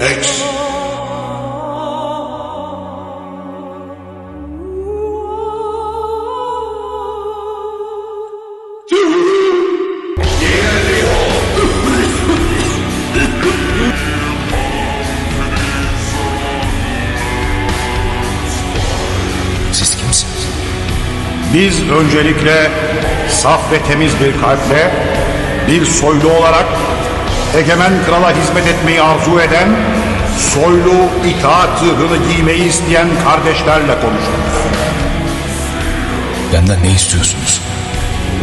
Ek. Siz kimsiniz? Biz öncelikle saf ve temiz bir kalple bir soylu olarak egemen krala hizmet etmeyi arzu eden, soylu itaat zırhını giymeyi isteyen kardeşlerle konuştuk. Benden ne istiyorsunuz?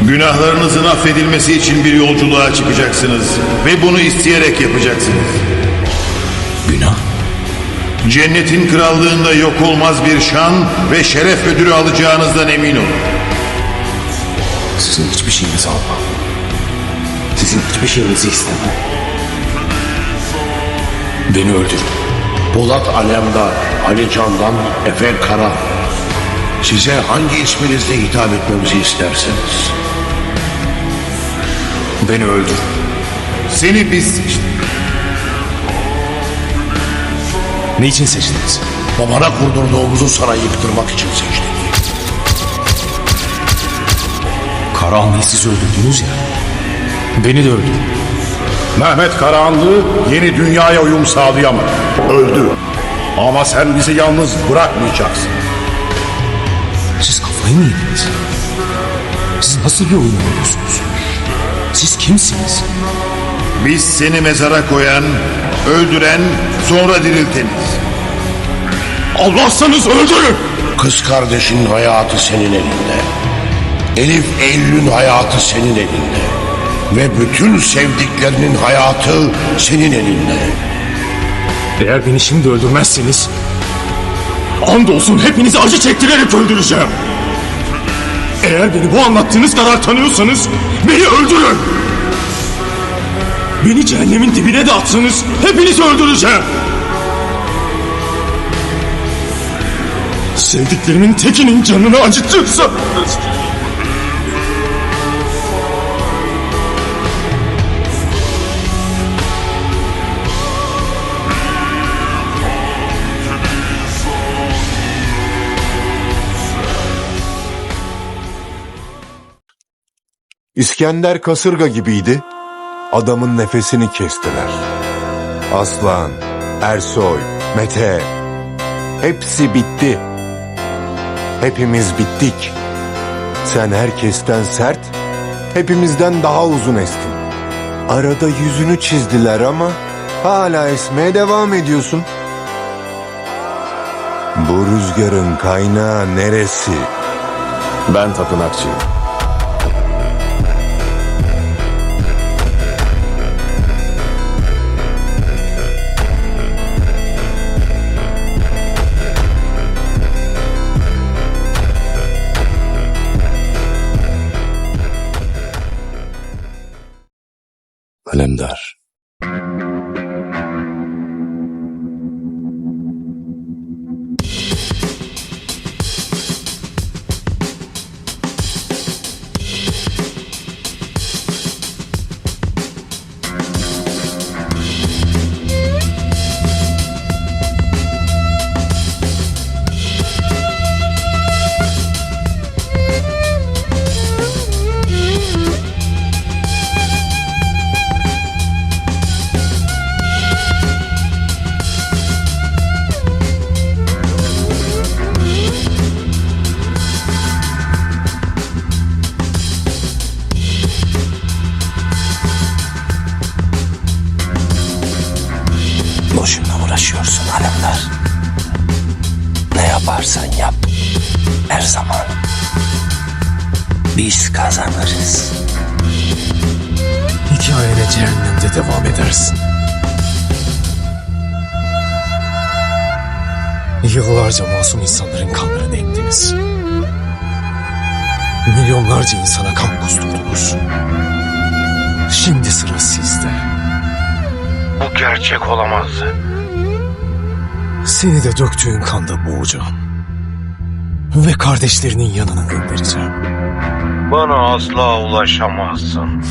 Günahlarınızın affedilmesi için bir yolculuğa çıkacaksınız ve bunu isteyerek yapacaksınız. Günah? Cennetin krallığında yok olmaz bir şan ve şeref ödülü alacağınızdan emin olun. Sizin hiçbir şeyinizi almam. Sizin hiçbir şeyinizi istemem. Beni öldürün. Polat Alemdar, Ali Candan, Efe Kara. Size hangi isminizle hitap etmemizi isterseniz. Beni öldürün. Seni biz seçtik. Ne için seçtiniz? Babana kurdurduğumuzu sarayı yıktırmak için seçtik. Karahanlı'yı siz öldürdünüz ya. Beni de öldürün. Mehmet Karahanlı yeni dünyaya uyum sağlayamadı. Öldü. Ama sen bizi yalnız bırakmayacaksın. Siz kafayı mı yediniz? Siz nasıl bir oyun oynuyorsunuz? Siz kimsiniz? Biz seni mezara koyan, öldüren, sonra dirilteniz. Allah'sanız öldürün! Kız kardeşinin hayatı senin elinde. Elif Eylül'ün hayatı senin elinde. Ve bütün sevdiklerinin hayatı senin elinde. Eğer beni şimdi öldürmezseniz... Andolsun hepinizi acı çektirerek öldüreceğim. Eğer beni bu anlattığınız kadar tanıyorsanız beni öldürün. Beni cehennemin dibine de atsanız hepinizi öldüreceğim. Sevdiklerimin tekinin canını acıtırsanız... İskender kasırga gibiydi. Adamın nefesini kestiler. Aslan, Ersoy, Mete. Hepsi bitti. Hepimiz bittik. Sen herkesten sert, hepimizden daha uzun estin. Arada yüzünü çizdiler ama hala esmeye devam ediyorsun. Bu rüzgarın kaynağı neresi? Ben tapınakçıyım. Alemdar. Yaparsan yap. Her zaman. Biz kazanırız. Hikayene cehennemde devam edersin. Yıllarca masum insanların kanlarını emdiniz. Milyonlarca insana kan kusturdunuz. Şimdi sıra sizde. Bu gerçek olamazdı. Seni de döktüğün kanda boğacağım. Ve kardeşlerinin yanına göndereceğim. Bana asla ulaşamazsın.